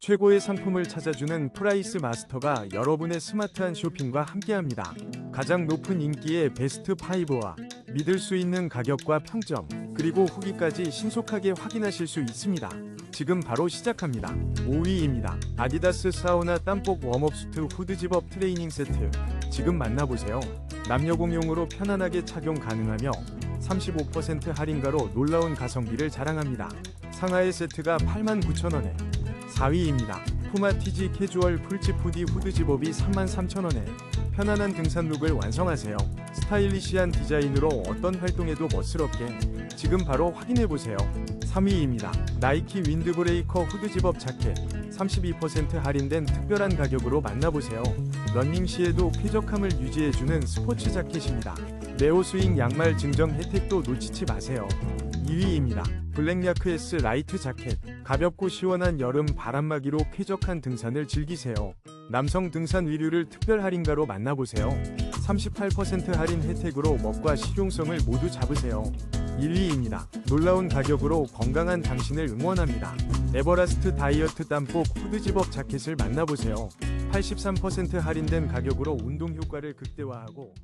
최고의 상품을 찾아주는 프라이스 마스터가 여러분의 스마트한 쇼핑과 함께합니다. 가장 높은 인기의 베스트 5와 믿을 수 있는 가격과 평점, 그리고 후기까지 신속하게 확인하실 수 있습니다. 지금 바로 시작합니다. 5위입니다. 아디다스 사우나 땀복 웜업 수트 후드 집업 트레이닝 세트. 지금 만나보세요. 남녀 공용으로 편안하게 착용 가능하며 35% 할인가로 놀라운 가성비를 자랑합니다. 상하의 세트가 89,000원에 4위입니다. 푸마 TG 캐주얼 풀집 후디 후드 집업이 33,000원에 편안한 등산 룩을 완성하세요. 스타일리시한 디자인으로 어떤 활동에도 멋스럽게 지금 바로 확인해보세요. 3위입니다. 나이키 윈드브레이커 후드 집업 자켓 32% 할인된 특별한 가격으로 만나보세요. 러닝 시에도 쾌적함을 유지해주는 스포츠 자켓입니다. 네오 스윙 양말 증정 혜택도 놓치지 마세요. 2위입니다. 블랙야크 S 라이트 자켓. 가볍고 시원한 여름 바람막이로 쾌적한 등산을 즐기세요. 남성 등산 위류를 특별 할인가로 만나보세요. 38% 할인 혜택으로 멋과 실용성을 모두 잡으세요. 1위입니다. 놀라운 가격으로 건강한 당신을 응원합니다. 에버라스트 다이어트 땀복 후드 집업 자켓을 만나보세요. 83% 할인된 가격으로 운동 효과를 극대화하고